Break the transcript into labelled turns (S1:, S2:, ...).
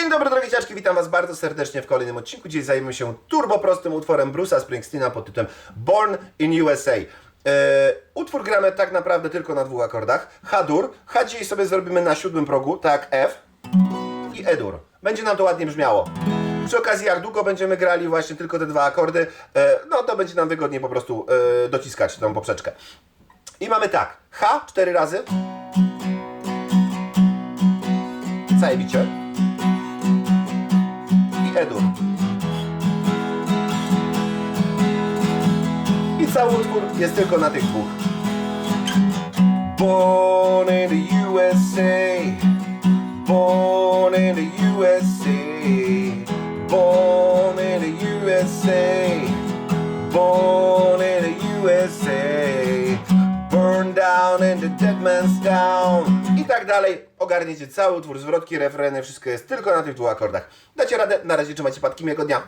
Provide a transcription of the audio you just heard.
S1: Dzień dobry drogie ciaczki, witam was bardzo serdecznie w kolejnym odcinku. Dziś zajmiemy się turboprostym utworem Bruce'a Springsteena pod tytułem Born in USA. Eee, utwór gramy tak naprawdę tylko na dwóch akordach. H-dur, H dzisiaj sobie zrobimy na siódmym progu, tak F i E-dur. Będzie nam to ładnie brzmiało. Przy okazji jak długo będziemy grali właśnie tylko te dwa akordy, e, no to będzie nam wygodniej po prostu e, dociskać tą poprzeczkę. I mamy tak, H cztery razy. Zajebicie. I cały utwór jest tylko na tych dwóch. Born in the USA. Born in the USA. Born in the USA. Down in the dead man's town. I tak dalej. Ogarniecie cały utwór, zwrotki, refreny, wszystko jest tylko na tych dwóch akordach. Dacie radę, na razie trzymajcie patki miłego dnia.